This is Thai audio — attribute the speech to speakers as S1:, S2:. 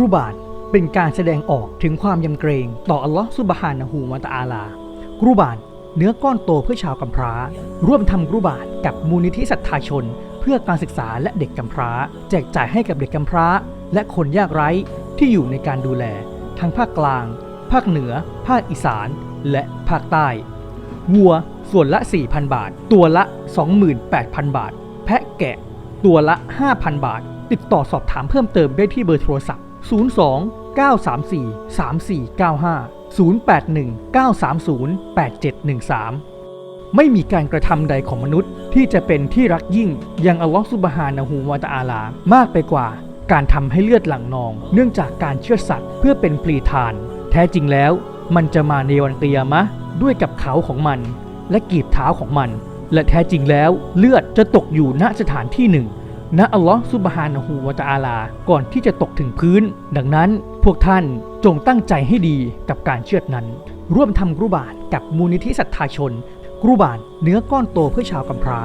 S1: รุบาตเป็นการแสดงออกถึงความยำเกรงต่ออัลลอฮ์ซุบฮานะฮูวะตะอาลากรุบาตเนื้อก้อนโตเพื่อชาวกำพร้า ร่วมทำกรุบาตกับมูลนิธิศรัทธาชน เพื่อการศึกษาและเด็กกำพร้า แจกจ่ายให้กับเด็กกำพร้า และคนยากไร้ที่อยู่ในการดูแล ทั้งภาคกลาง ภาคเหนือ ภาคอีสาน และภาคใต้ วัวส่วนละ 4,000 บาท ตัวละ 28,000 บาท แพะแกะ ตัวละ 5,000 บาท ติดต่อสอบถามเพิ่มเติมได้ที่เบอร์โทรศัพท์ 02 934 3495 081 930 8713 ไม่มีการกระทำใดของมนุษย์ที่จะเป็นที่รักยิ่งยังอัลลอฮฺซุบฮานะฮูวะตะอาลามากไปกว่าการทำให้เลือดหลั่งนอง เนื่องจากการเชื่อสัตว์เพื่อเป็นปลีทาน แท้จริงแล้ว มันจะมาในวันเตียมะด้วยกับเขาของมัน และกีบเท้าของมัน และแท้จริงแล้วเลือดจะตกอยู่ณสถานที่หนึ่ง ณอัลลอฮ์ซุบฮานะฮูวะตะอาลา ก่อนที่จะตกถึงพื้น ดังนั้นพวกท่านจงตั้งใจให้ดีกับการเชือดนั้น ร่วมทำกรุบาตกับมูลนิธิศรัทธาชน กรุบาตเนื้อก้อนโตเพื่อชาวกำพร้า